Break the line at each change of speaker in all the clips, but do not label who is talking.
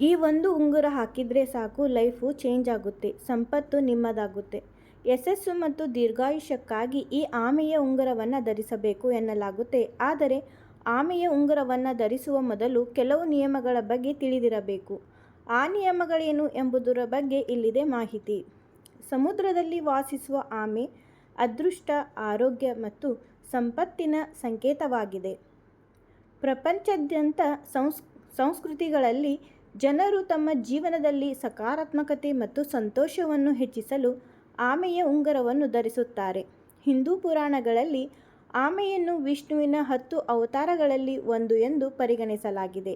ಈ ಒಂದು ಉಂಗುರ ಹಾಕಿದರೆ ಸಾಕು, ಲೈಫು ಚೇಂಜ್ ಆಗುತ್ತೆ, ಸಂಪತ್ತು ನಿಮ್ಮದಾಗುತ್ತೆ. ಯಶಸ್ಸು ಮತ್ತು ದೀರ್ಘಾಯುಷ್ಯಕ್ಕಾಗಿ ಈ ಆಮೆಯ ಉಂಗುರವನ್ನು ಧರಿಸಬೇಕು ಎನ್ನಲಾಗುತ್ತೆ. ಆದರೆ, ಆಮೆಯ ಉಂಗುರವನ್ನು ಧರಿಸುವ ಮೊದಲು ಕೆಲವು ನಿಯಮಗಳ ಬಗ್ಗೆ ತಿಳಿದಿರಬೇಕು. ಆ ನಿಯಮಗಳೇನು ಎಂಬುದರ ಬಗ್ಗೆ ಇಲ್ಲಿದೆ ಮಾಹಿತಿ. ಸಮುದ್ರದಲ್ಲಿ ವಾಸಿಸುವ ಆಮೆ ಅದೃಷ್ಟ, ಆರೋಗ್ಯ ಮತ್ತು ಸಂಪತ್ತಿನ ಸಂಕೇತವಾಗಿದೆ. ಪ್ರಪಂಚಾದ್ಯಂತ ಸಂಸ್, ಸಂಸ್ಕೃತಿಗಳಲ್ಲಿ ಜನರು ತಮ್ಮ ಜೀವನದಲ್ಲಿ ಸಕಾರಾತ್ಮಕತೆ ಮತ್ತು ಸಂತೋಷವನ್ನು ಹೆಚ್ಚಿಸಲು ಆಮೆಯ ಉಂಗರವನ್ನು ಧರಿಸುತ್ತಾರೆ. ಹಿಂದೂ ಪುರಾಣಗಳಲ್ಲಿ ಆಮೆಯನ್ನು ವಿಷ್ಣುವಿನ ಹತ್ತು ಅವತಾರಗಳಲ್ಲಿ ಒಂದು ಎಂದು ಪರಿಗಣಿಸಲಾಗಿದೆ.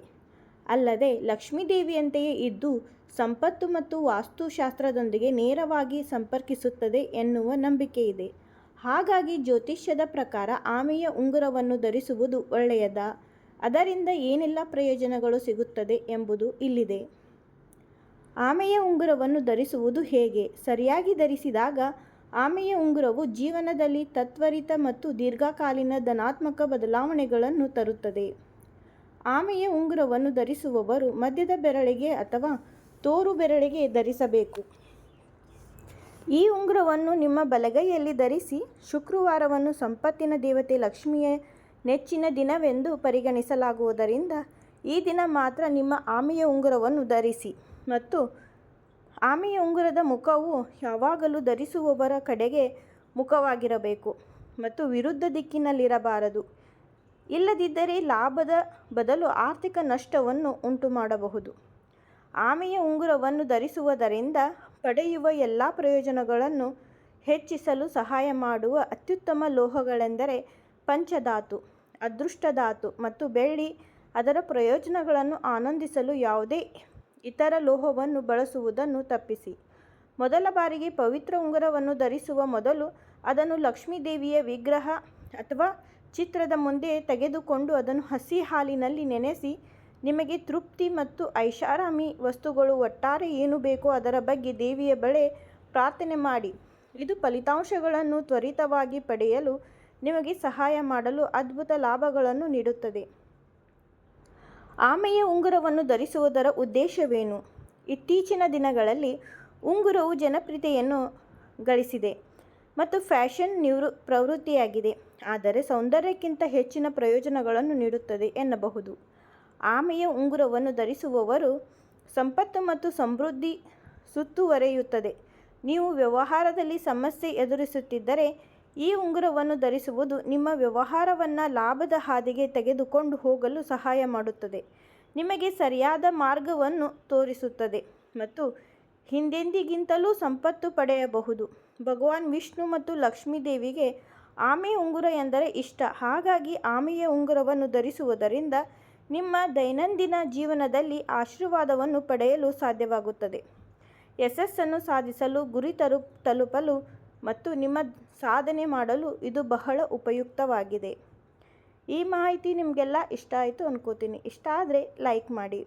ಅಲ್ಲದೆ ಲಕ್ಷ್ಮೀದೇವಿಯಂತೆಯೇ ಇದ್ದು ಸಂಪತ್ತು ಮತ್ತು ವಾಸ್ತುಶಾಸ್ತ್ರದೊಂದಿಗೆ ನೇರವಾಗಿ ಸಂಪರ್ಕಿಸುತ್ತದೆ ಎನ್ನುವ ನಂಬಿಕೆ ಇದೆ ಹಾಗಾಗಿ ಜ್ಯೋತಿಷ್ಯದ ಪ್ರಕಾರ ಆಮೆಯ ಉಂಗುರವನ್ನು ಧರಿಸುವುದು ಒಳ್ಳೆಯದಾ? ಅದರಿಂದ ಏನೆಲ್ಲ ಪ್ರಯೋಜನಗಳು ಸಿಗುತ್ತದೆ ಎಂಬುದು ಇಲ್ಲಿದೆ. ಆಮೆಯ ಉಂಗುರವನ್ನು ಧರಿಸುವುದು ಹೇಗೆ? ಸರಿಯಾಗಿ ಧರಿಸಿದಾಗ ಆಮೆಯ ಉಂಗುರವು ಜೀವನದಲ್ಲಿ ತತ್ವರಿತ ಮತ್ತು ದೀರ್ಘಕಾಲೀನ ಧನಾತ್ಮಕ ಬದಲಾವಣೆಗಳನ್ನು ತರುತ್ತದೆ. ಆಮೆಯ ಉಂಗುರವನ್ನು ಧರಿಸುವವರು ಮಧ್ಯದ ಬೆರಳಿಗೆ ಅಥವಾ ತೋರು ಬೆರಳಿಗೆ ಧರಿಸಬೇಕು. ಈ ಉಂಗುರವನ್ನು ನಿಮ್ಮ ಬಲಗೈಯಲ್ಲಿ ಧರಿಸಿ ಶುಕ್ರವಾರವನ್ನು ಸಂಪತ್ತಿನ ದೇವತೆ ಲಕ್ಷ್ಮಿಯ ನೆಚ್ಚಿನ ದಿನವೆಂದು ಪರಿಗಣಿಸಲಾಗುವುದರಿಂದ ಈ ದಿನ ಮಾತ್ರ ನಿಮ್ಮ ಆಮೆಯ ಉಂಗುರವನ್ನು ಧರಿಸಿ ಮತ್ತು ಆಮೆಯ ಉಂಗುರದ ಮುಖವು ಯಾವಾಗಲೂ ಧರಿಸುವವರ ಕಡೆಗೆ ಮುಖವಾಗಿರಬೇಕು ಮತ್ತು ವಿರುದ್ಧ ದಿಕ್ಕಿನಲ್ಲಿರಬಾರದು. ಇಲ್ಲದಿದ್ದರೆ ಲಾಭದ ಬದಲು ಆರ್ಥಿಕ ನಷ್ಟವನ್ನು ಉಂಟುಮಾಡಬಹುದು. ಆಮೆಯ ಉಂಗುರವನ್ನು ಧರಿಸುವುದರಿಂದ ಪಡೆಯುವ ಎಲ್ಲ ಪ್ರಯೋಜನಗಳನ್ನು ಹೆಚ್ಚಿಸಲು ಸಹಾಯ ಮಾಡುವ ಅತ್ಯುತ್ತಮ ಲೋಹಗಳೆಂದರೆ ಪಂಚಧಾತು, ಅದೃಷ್ಟಧಾತು ಮತ್ತು ಬೆಳ್ಳಿ, ಅದರ ಪ್ರಯೋಜನಗಳನ್ನು ಆನಂದಿಸಲು ಯಾವುದೇ ಇತರ ಲೋಹವನ್ನು ಬಳಸುವುದನ್ನು ತಪ್ಪಿಸಿ. ಮೊದಲ ಬಾರಿಗೆ ಪವಿತ್ರ ಉಂಗುರವನ್ನು ಧರಿಸುವ ಮೊದಲು ಅದನ್ನು ಲಕ್ಷ್ಮೀದೇವಿಯ ವಿಗ್ರಹ ಅಥವಾ ಚಿತ್ರದ ಮುಂದೆ ತೆಗೆದುಕೊಂಡು ಅದನ್ನು ಹಸಿ ಹಾಲಿನಲ್ಲಿ ನೆನೆಸಿ, ನಿಮಗೆ ತೃಪ್ತಿ ಮತ್ತು ಐಷಾರಾಮಿ ವಸ್ತುಗಳು ಒಟ್ಟಾರೆ ಏನು ಬೇಕೋ ಅದರ ಬಗ್ಗೆ ದೇವಿಯ ಬಳೆ ಪ್ರಾರ್ಥನೆ ಮಾಡಿ. ಇದು ಫಲಿತಾಂಶಗಳನ್ನು ತ್ವರಿತವಾಗಿ ಪಡೆಯಲು ನಿಮಗೆ ಸಹಾಯ ಮಾಡಲು ಅದ್ಭುತ ಲಾಭಗಳನ್ನು ನೀಡುತ್ತದೆ. ಆಮೆಯ ಉಂಗುರವನ್ನು ಧರಿಸುವುದರ ಉದ್ದೇಶವೇನು? ಇತ್ತೀಚಿನ ದಿನಗಳಲ್ಲಿ ಉಂಗುರವು ಜನಪ್ರಿಯತೆಯನ್ನು ಗಳಿಸಿದೆ ಮತ್ತು ಫ್ಯಾಷನ್ ನಿವೃ ಪ್ರವೃತ್ತಿಯಾಗಿದೆ, ಆದರೆ ಸೌಂದರ್ಯಕ್ಕಿಂತ ಹೆಚ್ಚಿನ ಪ್ರಯೋಜನಗಳನ್ನು ನೀಡುತ್ತದೆ ಎನ್ನಬಹುದು. ಆಮೆಯ ಉಂಗುರವನ್ನು ಧರಿಸುವವರು ಸಂಪತ್ತು ಮತ್ತು ಸಮೃದ್ಧಿ ಸುತ್ತುವರೆಯುತ್ತದೆ. ನೀವು ವ್ಯವಹಾರದಲ್ಲಿ ಸಮಸ್ಯೆ ಎದುರಿಸುತ್ತಿದ್ದರೆ ಈ ಉಂಗುರವನ್ನು ಧರಿಸುವುದು ನಿಮ್ಮ ವ್ಯವಹಾರವನ್ನು ಲಾಭದ ಹಾದಿಗೆ ತೆಗೆದುಕೊಂಡು ಹೋಗಲು ಸಹಾಯ ಮಾಡುತ್ತದೆ. ನಿಮಗೆ ಸರಿಯಾದ ಮಾರ್ಗವನ್ನು ತೋರಿಸುತ್ತದೆ ಮತ್ತು ಹಿಂದೆಂದಿಗಿಂತಲೂ ಸಂಪತ್ತು ಪಡೆಯಬಹುದು. ಭಗವಾನ್ ವಿಷ್ಣು ಮತ್ತು ಲಕ್ಷ್ಮೀದೇವಿಗೆ ಆಮೆ ಉಂಗುರ ಎಂದರೆ ಇಷ್ಟ. ಹಾಗಾಗಿ ಆಮೆಯ ಉಂಗುರವನ್ನು ಧರಿಸುವುದರಿಂದ ನಿಮ್ಮ ದೈನಂದಿನ ಜೀವನದಲ್ಲಿ ಆಶೀರ್ವಾದವನ್ನು ಪಡೆಯಲು ಸಾಧ್ಯವಾಗುತ್ತದೆ. ಯಶಸ್ಸನ್ನು ಸಾಧಿಸಲು ಗುರಿ ತರು, ತಲುಪಲು ಮತ್ತು ನಿಮ್ಮ ಸಾಧನೆ ಮಾಡಲು ಇದು ಬಹಳ ಉಪಯುಕ್ತವಾಗಿದೆ. ಈ ಮಾಹಿತಿ ನಿಮಗೆಲ್ಲ ಇಷ್ಟ ಆಯಿತು ಅನ್ಕೋತೀನಿ. ಇಷ್ಟ ಆದರೆ ಲೈಕ್ ಮಾಡಿ.